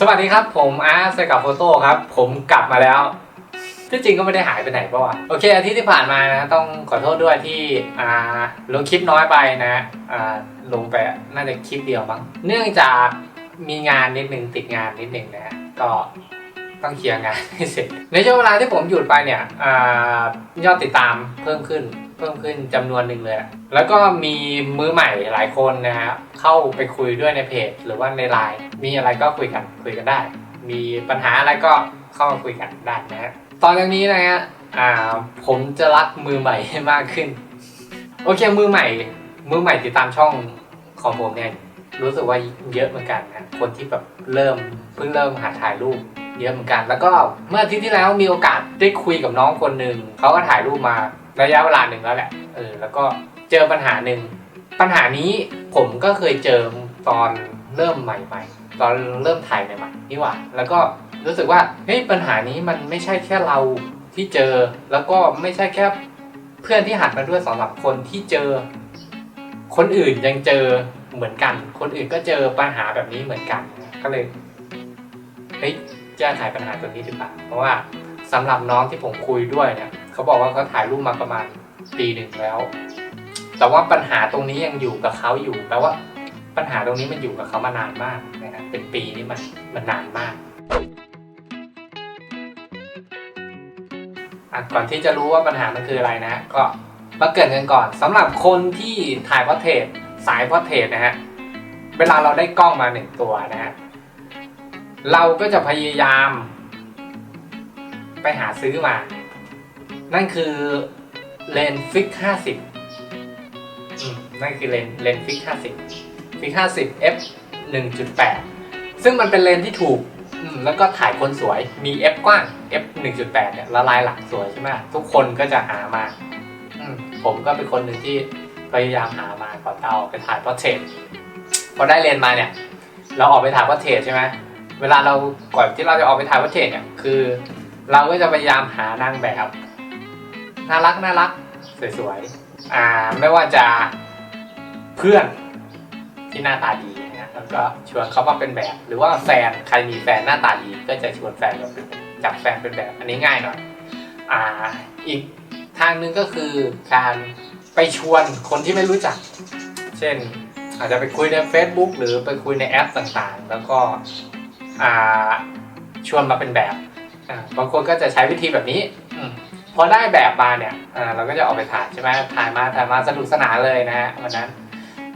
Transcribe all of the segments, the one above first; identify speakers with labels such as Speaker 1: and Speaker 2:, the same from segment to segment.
Speaker 1: สวัสดีครับผมอาร์ตสกับโฟโต้ครับ ผมกลับมาแล้ว ที่จริงก็ไม่ได้หายไปไหนเพราะว่าโอเคอาทิตย์ที่ผ่านมานะต้องขอโทษด้วยที่อ่าลงคลิปน้อยไปนะอ่าลงไปน่าจะคลิปเดียวบ้างเนื่องจากมีงานนิดนึงติดงานนิดนึงนะก็ต้องเคลียร์งานให้เสร็จในช่วงเวลาที่ผมหยุดไปเนี่ยอายอดติดตามเพิ่มขึ้น เพิ่มขึ้นจำนวนหนึ่งเลย แล้วก็มีมือใหม่หลายคนนะฮะ เข้าไปคุยด้วยในเพจ หรือว่าในไลน์มีอะไรก็คุยกันคุยกันได้ มีปัญหาอะไรก็เข้ามาคุยกันได้นะฮะตอนนี้นะฮะผมจะรักมือใหม่ให้มากขึ้น โอเคมือใหม่ มือใหม่ติดตามช่องของผมเนี่ยรู้สึกว่าเยอะเหมือนกันนะคนที่แบบเริ่มเพิ่งเริ่มหาถ่ายรูปเยอะเหมือนกัน แล้วก็เมื่ออาทิตย์ที่แล้วมีโอกาสได้คุยกับน้องคนหนึ่งเขาก็ถ่ายรูปมาระยะเวลาหนึ่งแล้วแหละเออแล้วก็เจอปัญหาหนึ่ง ปัญหานี้ผมก็เคยเจอตอนเริ่มใหม่ ๆ ตอนเริ่มถ่ายใหม่ๆนี่หว่า แล้วก็รู้สึกว่าเฮ้ยปัญหานี้มันไม่ใช่แค่เราที่เจอ แล้วก็ไม่ใช่แค่เพื่อนที่หัดมาด้วยสองสามคนที่เจอ คนอื่นยังเจอเหมือนกัน คนอื่นก็เจอปัญหาแบบนี้เหมือนกัน ก็เลยเฮ้ยแก้ไขปัญหาตัวนี้ดีกว่าเพราะว่าสำหรับน้องที่ผมคุยด้วยเนี่ยเขาบอกว่าเขาถ่ายรูปมาประมาณปีหนึ่งแล้ว แต่ว่าปัญหาตรงนี้ยังอยู่กับเขาอยู่แปลว่า ปัญหาตรงนี้มันอยู่กับเขามานานมากนะครับเป็นปีนี่มันมันนานมากก่อนที่จะรู้ว่าปัญหามันคืออะไรนะก็มาเกิดกันก่อนสำหรับคนที่ถ่ายพอเทรตสายพอเทรตนะฮะเวลาเราได้กล้องมาหนึ่งตัวนะฮะเราก็จะพยายาม ไปหาซื้อมา นั่นคือเลนส์ฟิก50 นั่นคือเลนเลนฟิก 50 ฟิก 50 f 1.8 ซึ่งมันเป็นเลนที่ถูกแล้วก็ถ่ายคนสวยมี f กว้าง f 1.8 เนี่ยละลายหลักสวยใช่ไหมทุกคนก็จะหามาผมก็เป็นคนหนึ่งที่พยายามหามาก่อนจะเอาไปถ่ายพอร์เทรตพอได้เลนมาเนี่ย เราออกไปถ่ายพอร์เทรตใช่ไหมเวลาเราก่อนที่เราจะออกไปถ่ายวัตเทจเนี่ยคือ เราก็จะพยายามหานางแบบน่ารักน่ารักสวยๆอ่าไม่ว่าจะ เพื่อนที่หน้าตาดีนะฮะแล้วก็ชวนเขามาเป็นแบบ หรือว่าแฟนใครมีแฟนหน้าตาดี ก็จะชวนแฟนมาเป็นจับแฟนเป็นแบบ อันนี้ง่ายหน่อยอ่าอีกทางหนึ่งก็คือการไปชวนคนที่ไม่รู้จัก เช่น อาจจะไปคุยใน Facebook หรือไปคุยในแอปต่างๆ แล้วก็อ่าชวนมาเป็นแบบบางคนก็จะใช้วิธีแบบนี้พอได้แบบมาเนี่ยอ่าเราก็จะออกไปถ่ายใช่ไหมถ่ายมาถ่ายมาสนุกสนานเลยนะฮะวันนั้น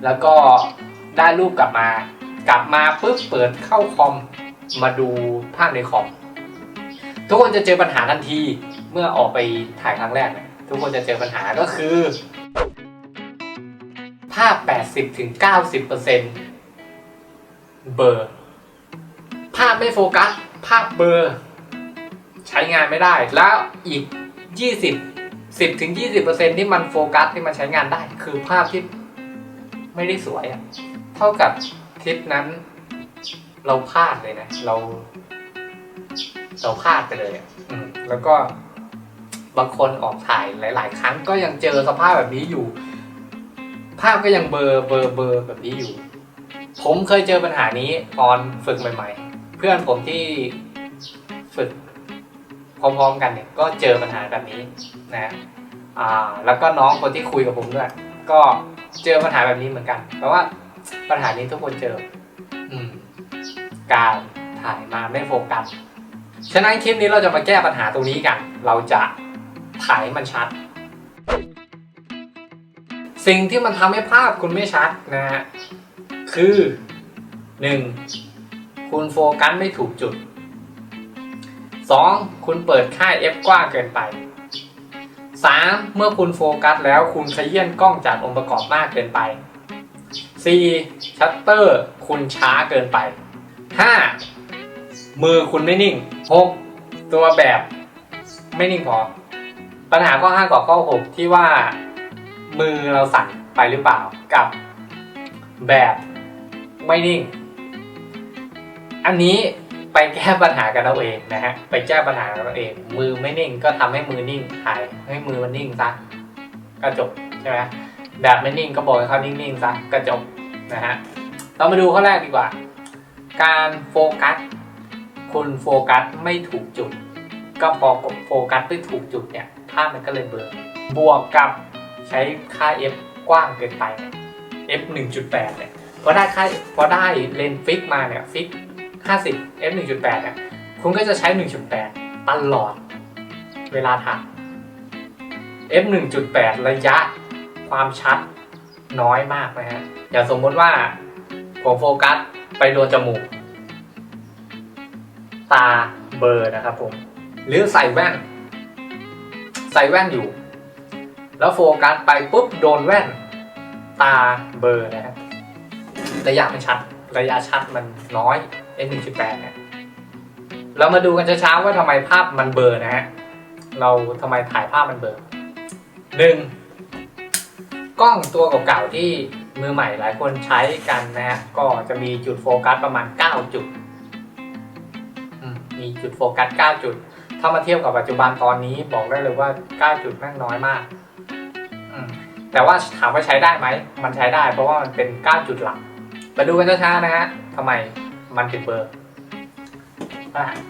Speaker 1: แล้วก็ได้รูปกลับมา กลับมาปุ๊บเปิดเข้าคอมมาดูภาพในคอม ทุกคนจะเจอปัญหาทันทีเมื่อออกไปถ่ายครั้งแรก ทุกคนจะเจอปัญหาก็คือ ภาพ 80-90%เบลอร์ ภาพไม่โฟกัส ภาพเบลอร์ ใช้งานไม่ได้ แล้วอีก 20 10ถึง20%ที่มันโฟกัสที่มันใช้งานได้ คือภาพที่ ไม่ได้สวยอะ่ะเท่ากับทริปนั้น เราพลาดเลยนะ เรา เราพลาดไปเลยอะอืม แล้วก็บางคนออกถ่ายหลาย ๆ ครั้งก็ยังเจอสภาพแบบนี้อยู่ ภาพก็ยังเบอร์เบอร์เบอร์แบบนี้อยู่ ผมเคยเจอปัญหานี้ตอนฝึกใหม่ ๆ เพื่อนผมที่ฝึกพร้อม ๆ กันเนี่ยก็เจอปัญหาแบบนี้นะ อ่า แล้วก็น้องคนที่คุยกับผมด้วยก็ เจอปัญหาแบบนี้เหมือนกันแปลว่าปัญหานี้ทุกคนเจอ อืม การถ่ายมาไม่โฟกัส ฉะนั้นคลิปนี้เราจะมาแก้ปัญหาตรงนี้กัน เราจะถ่ายมันชัด สิ่งที่มันทำให้ภาพคุณไม่ชัดนะฮะ คือ 1. คุณโฟกัสไม่ถูกจุด 2. คุณเปิดค่า f กว้างเกินไป 3. เมื่อคุณโฟกัสแล้วคุณขยื่นกล้องจากองค์ประกอบมากเกินไป 4. ชัตเตอร์คุณช้าเกินไป 5. มือคุณไม่นิ่ง 6. ตัวแบบไม่นิ่งพอ ปัญหาข้อ 5กับข้อ 6 ที่ว่า มือเราสั่นไปหรือเปล่ากับ แบบไม่นิ่ง อันนี้ ไปแก้ปัญหากันเอาเองนะฮะไปแก้ปัญหากันเอาเอง มือไม่นิ่งก็ทำให้มือนิ่งถ่ายให้มือมันนิ่งซะก็จบใช่ไหมแบบไม่นิ่งก็บอกให้เขานิ่งๆซะก็จบนะฮะเรามาดูข้อแรกดีกว่า การโฟกัสคุณโฟกัสไม่ถูกจุด ก็พอโฟกัสไม่ถูกจุดเนี่ยภาพมันก็เลยเบลอบวกกับใช้ค่า f กว้างเกินไปเนี่ย f 1.8เนี่ยพอได้ค่าพอได้เลนส์ฟิกมาเนี่ยฟิก 50 f 1.8เนี่ยคุณก็จะใช้ 1.8 ตลอดเวลาถ่าย f 1.8 ระยะความชัดน้อยมากนะฮะ อย่างสมมติว่าผมโฟกัสไปโดนจมูก ตาเบอร์นะครับผม หรือใส่แว่น ใส่แว่นอยู่ แล้วโฟกัสไปปุ๊บโดนแว่น ตาเบอร์นะฮะระยะมันชัด ระยะชัดมันน้อย f 1.8เนี่ยเรามาดูกันช้าๆว่าทำไมภาพมันเบลอร์นะฮะ เราทำไมถ่ายภาพมันเบลอหนึ่งกล้องตัวเก่าๆที่มือใหม่หลายคนใช้กันนะฮะ ก็จะมีจุดโฟกัสประมาณ 9 จุด มีจุดโฟกัส 9 จุด ถ้ามาเทียบกับปัจจุบันตอนนี้บอกได้เลยว่า 9 จุดแม่งน้อยมากมแต่ว่าถามว่าใช้ได้ไหม มันใช้ได้เพราะว่ามันเป็น 9 จุดหลัก มาดูกันช้าๆนะฮะทำไม มันถึงเบอร์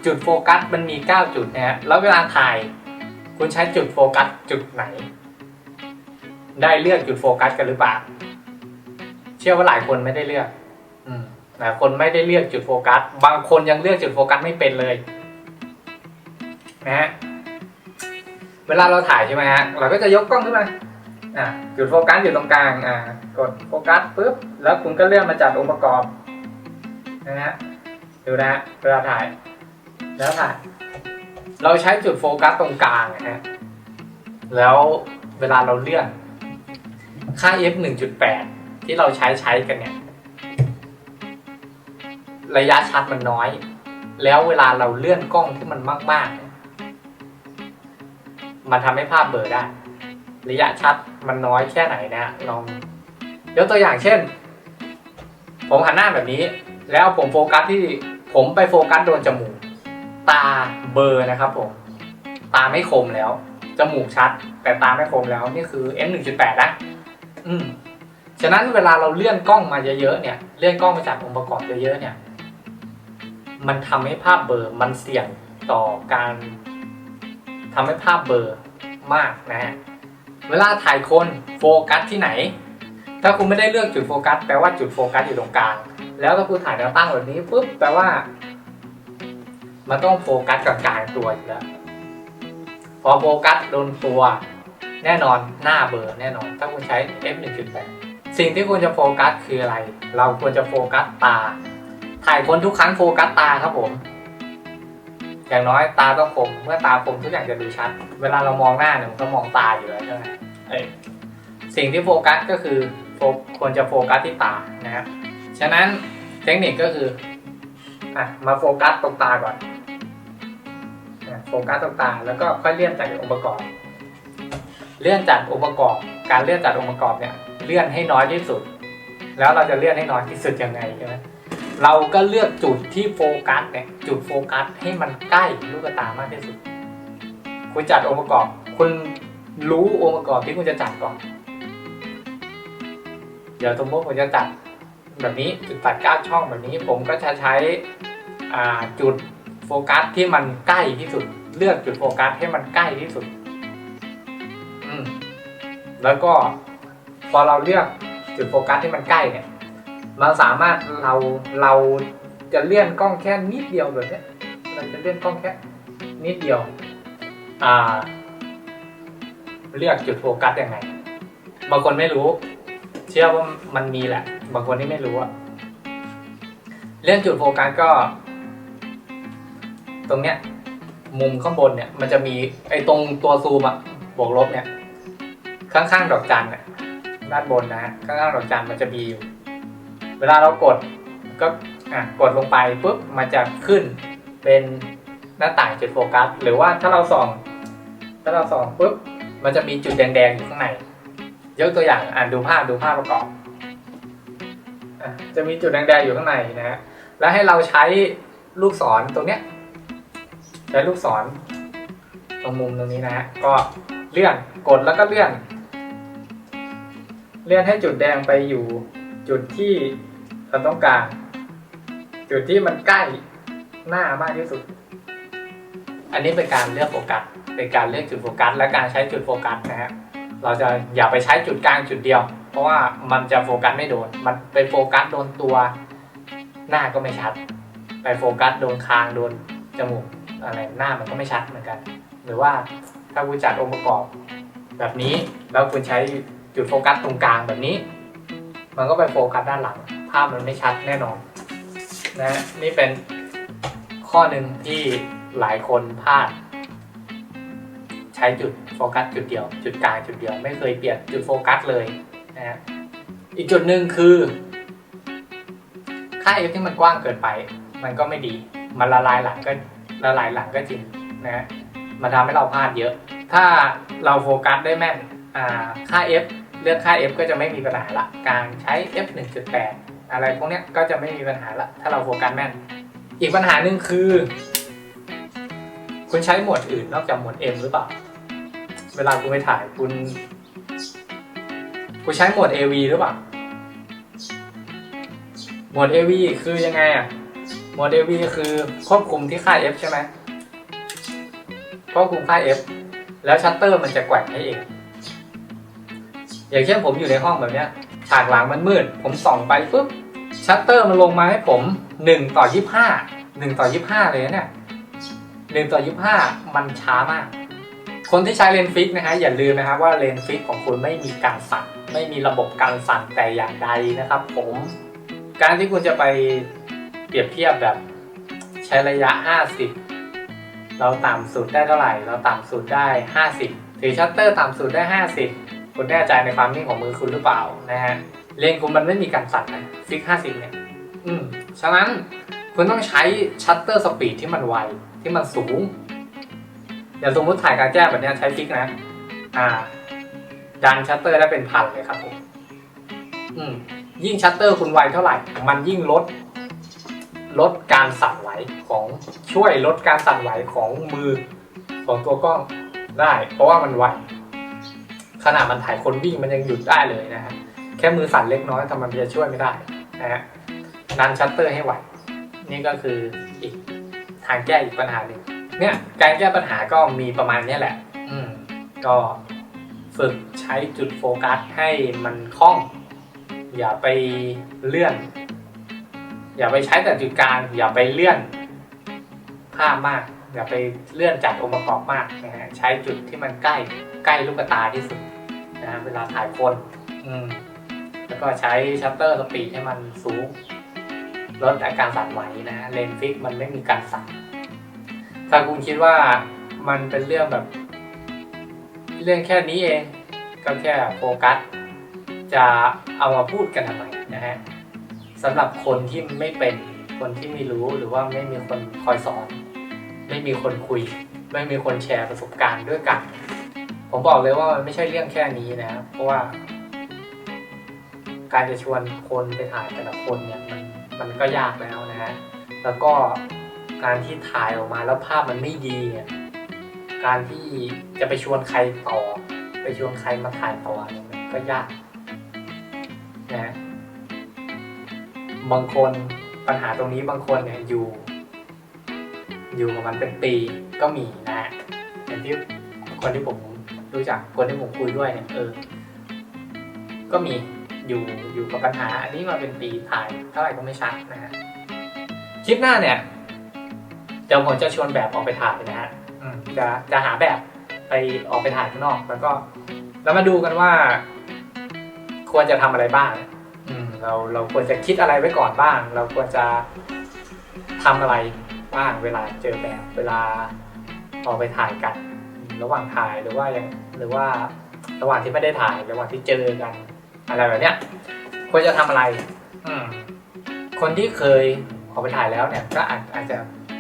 Speaker 1: จุดโฟกัสมันมี 9 จุดนะฮะแล้วเวลาถ่าย คุณใช้จุดโฟกัสจุดไหน ได้เลือกจุดโฟกัสกันหรือเปล่า เชื่อว่าหลายคนไม่ได้เลือกอืมหลายคนไม่ได้เลือกจุดโฟกัส บางคนยังเลือกจุดโฟกัสไม่เป็นเลยนะฮะเวลาเราถ่ายใช่ไหมฮะเราก็จะยกกล้องขึ้นมาอ่าจุดโฟกัสอยู่ตรงกลางอ่ากดโฟกัสปุ๊บแล้วคุณก็เลื่อนมาจัดองค์ประกอบ นะฮะดูนะฮะเวลาถ่ายแล้วถ่ายเราใช้จุดโฟกัสตรงกลางนะฮะแล้วเวลาเราเลื่อน ค่า f 1.8 ที่เราใช้ใช้กันเนี่ย ระยะชัดมันน้อย แล้วเวลาเราเลื่อนกล้องที่มันมากๆเนี่ยมันทำให้ภาพเบลอได้ ระยะชัดมันน้อยแค่ไหนนะลองยกตัวอย่างเช่น ผมหันหน้าแบบนี้ แล้วผมโฟกัสที่ผมไปโฟกัสโดนจมูก ตาเบอร์นะครับผม ตาไม่คมแล้ว จมูกชัด แต่ตาไม่คมแล้วนี่คือ f 1.8นะอืมฉะนั้นเวลาเราเลื่อนกล้องมาเยอะๆเนี่ย เลื่อนกล้องมาจากองค์ประกอบเยอะๆเนี่ย มันทำให้ภาพเบอร์มันเสี่ยงต่อการทำให้ภาพเบอร์มากนะฮะ เวลาถ่ายคนโฟกัสที่ไหน ถ้าคุณไม่ได้เลือกจุดโฟกัสแปลว่าจุดโฟกัสอยู่ตรงกลาง แล้วถ้าคุณถ่ายแนวตั้งแบบนี้ปุ๊บแปลว่า มันต้องโฟกัสกับกลางตัวอยู่แล้ว พอโฟกัสโดนตัวแน่นอนหน้าเบลอร์แน่นอน ถ้าคุณใช้ f 1.8สิ่งที่ควรจะโฟกัสคืออะไร เราควรจะโฟกัสตา ถ่ายคนทุกครั้งโฟกัสตาครับผม อย่างน้อยตาต้องคม เมื่อตาคมทุกอย่างจะดูชัด เวลาเรามองหน้าเนี่ยมันก็มองตาอยู่แล้วใช่ไหมเอ้ยสิ่งที่โฟกัสก็คือโฟควรจะโฟกัสที่ตานะครับ ฉะนั้นเทคนิคก็คืออะมาโฟกัสตรงตาก่อนโฟกัสตรงตาแล้วก็ค่อยเลื่อนจากองค์ประกอบ เลื่อนจัดองค์ประกอบ การเลื่อนจัดองค์ประกอบเนี่ยเลื่อนให้น้อยที่สุด แล้วเราจะเลื่อนให้น้อยที่สุดยังไงใช่ไหมเราก็เลือกจุดที่โฟกัสเนี่ยจุดโฟกัสให้มันใกล้ลูกตามากที่สุด คุณจัดองค์ประกอบ คุณรู้องค์ประกอบที่คุณจะจัดก่อน เดี๋ยวสมมติผมจะจัด แบบนี้จุดตัดก้าช่องแบบนี้ผมก็จะใช้จุดโฟกัสที่มันใกล้ที่สุด เลือกจุดโฟกัสให้มันใกล้ที่สุดแล้วก็พอเราเลือกจุดโฟกัสที่มันใกล้เนี่ยมันสามารถเราเราจะเลื่อนกล้องแค่นิดเดียวแบบเนี้ยเราจะเลื่อนกล้องแค่นิดเดียวอ่าเลือกจุดโฟกัสยังไงบางคนไม่รู้ เชื่อว่ามันมีแหละ บางคนที่ไม่รู้อะเลื่อนจุดโฟกัสก็ ตรงเนี้ย มุมข้างบนเนี่ย มันจะมีไอ้ตรงตัวซูมอะบวกลบเนี่ย ข้างๆดอกจันเนี่ยด้านบนนะฮะข้างๆดอกจันมันจะมีอยู่เวลาเรากดก็อะกดลงไปปุ๊บมันจะขึ้นเป็นหน้าต่างจุดโฟกัส หรือว่าถ้าเราส่อง ถ้าเราส่องปุ๊บมันจะมีจุดแดงๆอยู่ข้างในยกตัวอย่างอ่านดูภาพดูภาพประกอบ จะมีจุดแดงๆอยู่ข้างในนะฮะแล้วให้เราใช้ลูกศรตรงเนี้ยใช้ลูกศรตรงมุมตรงนี้นะฮะก็เลื่อนกดแล้วก็เลื่อน เลื่อนให้จุดแดงไปอยู่จุดที่เราต้องการ จุดที่มันใกล้หน้ามากที่สุด อันนี้เป็นการเลือกโฟกัสเป็นการเลือกจุดโฟกัสและการใช้จุดโฟกัสนะฮะเราจะอย่าไปใช้จุดกลางจุดเดียวเพราะว่ามันจะโฟกัสไม่โดน มันเป็นโฟกัสโดนตัว หน้าก็ไม่ชัด ไปโฟกัสโดนคางโดนจมูกอะไรหน้ามันก็ไม่ชัดเหมือนกัน หรือว่าถ้าคุณจัดองค์ประกอบแบบนี้แล้วคุณใช้จุดโฟกัสตรงกลางแบบนี้ มันก็ไปโฟกัสด้านหลัง ภาพมันไม่ชัดแน่นอนนะนี่เป็นข้อหนึ่งที่หลายคนพลาด ใช้จุดโฟกัสจุดเดียว จุดกลางจุดเดียว ไม่เคยเปลี่ยนจุดโฟกัสเลย นะฮะอีกจุดหนึ่งคือ ค่า f ที่มันกว้างเกินไป มันก็ไม่ดี มันละลายหลังก็ละลายหลังก็จริงนะฮะมันทำให้เราพลาดเยอะ ถ้าเราโฟกัสได้แม่นอ่าค่า f เลือกค่า f ก็จะไม่มีปัญหาละ การใช้ f 1.8 อะไรพวกนี้ก็จะไม่มีปัญหาละ ถ้าเราโฟกัสแม่น อีกปัญหาหนึ่งคือ คุณใช้หมวดอื่นนอกจากหมวด M หรือเปล่า เวลาคุณไปถ่ายคุณ คุณใช้หมด AV หรือเปล่าหมด AV คือยังไงอะหมด AV คือควบคุมที่ค่า F ใช่ไหมควบคุมค่า F แล้วชัตเตอร์มันจะแกว่งให้เอง อย่างเช่นผมอยู่ในห้องแบบเนี้ย ฉากหลังมันมืด ผมส่องไปปุ๊บ ชัตเตอร์มันลงมาให้ผม 1 ต่อ 25 1 ต่อ 25 เลยเนี่ย 1 ต่อ 25 มันช้ามาก คนที่ใช้เลนส์ฟิกนะฮะอย่าลืมนะครับว่าเลนส์ฟิกของคุณไม่มีการสั่นไม่มีระบบการสั่นแต่อย่างใดนะครับ ผม การที่คุณจะไปเปรียบเทียบแบบใช้ระยะ 50 เราต่ำสุดได้เท่าไหร่ เราต่ำสุดได้ 50 ถือชัตเตอร์ต่ำสุดได้ 50 คุณแน่ใจในความนิ่งของมือคุณหรือเปล่านะฮะเลนส์คุณมันไม่มีการสั่นนะฟิก 50 เนี่ย อืม ฉะนั้นคุณต้องใช้ชัตเตอร์สปีดที่มันไวที่มันสูง อย่างสมมติถ่ายการแจ้งแบบนี้ใช้ฟิกนะ อ่า ดันชัตเตอร์ได้เป็นพันเลยครับผมอืมยิ่งชัตเตอร์คุณไวเท่าไหร่ มันยิ่งลด ลดการสั่นไหวของช่วยลดการสั่นไหวของมือของตัวกล้องได้ เพราะว่ามันไวขนาดมันถ่ายคนวิ่งมันยังหยุดได้เลยนะฮะแค่มือสั่นเล็กน้อยทำมมันจะช่วยไม่ได้นะฮะดันชัตเตอร์ให้ไหว นี่ก็คืออีกทางแก้อีกปัญหาหนึ่ง เนี่ยการแก้ปัญหาก็มีประมาณนี้แหละ อืมก็ฝึกใช้จุดโฟกัสให้มันคล่อง อย่าไปเลื่อน อย่าไปใช้แต่จุดกลางอย่าไปเลื่อนภาพมาก อย่าไปเลื่อนจัดองค์ประกอบมากนะฮะใช้จุดที่มันใกล้ใกล้ลูกตาที่สุดนะฮะเวลาถ่ายคน อืมแล้วก็ใช้ชัตเตอร์สปีดให้มันสูงลดอาการสั่นไหวนะเลนส์ฟิกมันไม่มีการสั่น ถ้าคุณคิดว่ามันเป็นเรื่องแบบ เรื่องแค่นี้เอง ก็แค่โฟกัส จะเอามาพูดกันทำไมนะฮะสำหรับคนที่ไม่เป็นคนที่ไม่รู้หรือว่าไม่มีคนคอยสอน ไม่มีคนคุย ไม่มีคนแชร์ประสบการณ์ด้วยกัน ผมบอกเลยว่ามันไม่ใช่เรื่องแค่นี้นะเพราะว่า การจะชวนคนไปถ่ายแต่ละคนเนี่ยมันมันก็ยากแล้วนะฮะแล้วก็ การที่ถ่ายออกมาแล้วภาพมันไม่ดีเนี่ยการที่จะไปชวนใครต่อ ไปชวนใครมาถ่ายต่อเนี่ยมันก็ยากนะบางคนปัญหาตรงนี้บางคนเนี่ยอยู่ อยู่กับมันเป็นปีก็มีนะฮะอย่างที่คนที่ผมรู้จักคนที่ผมคุยด้วยเนี่ยเออ ก็มีอยู่อยู่กับปัญหา อันนี้มาเป็นปีถ่ายเท่าไหร่ก็ไม่ชัดนะฮะคลิปหน้าเนี่ย เดี๋ยวผมจะชวนแบบออกไปถ่ายนะฮะอืมจะจะหาแบบไปออกไปถ่ายข้างนอก แล้วก็ แล้วมาดูกันว่า ควรจะทำอะไรบ้าง อืม เราเราควรจะคิดอะไรไว้ก่อนบ้าง เราควรจะทำอะไรบ้างเวลาเจอแบบเวลาออกไปถ่ายกัน ระหว่างถ่ายหรือว่ายังหรือว่าระหว่างที่ไม่ได้ถ่ายระหว่างที่เจอกัน อะไรแบบเนี้ยควรจะทำอะไร อืม คนที่เคยออกไปถ่ายแล้วเนี่ย ก็อาจอาจจะ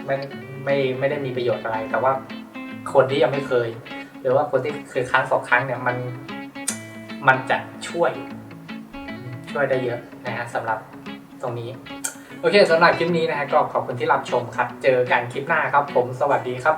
Speaker 1: ไม่ไม่ไม่ได้มีประโยชน์อะไร แต่ว่าคนที่ยังไม่เคย หรือว่าคนที่เคยครั้งสองครั้งเนี่ยมันมันจะช่วยช่วยได้เยอะนะฮะสำหรับตรงนี้โอเคสำหรับคลิปนี้นะฮะก็ขอบคุณที่รับชมครับ เจอกันคลิปหน้าครับผมสวัสดีครับ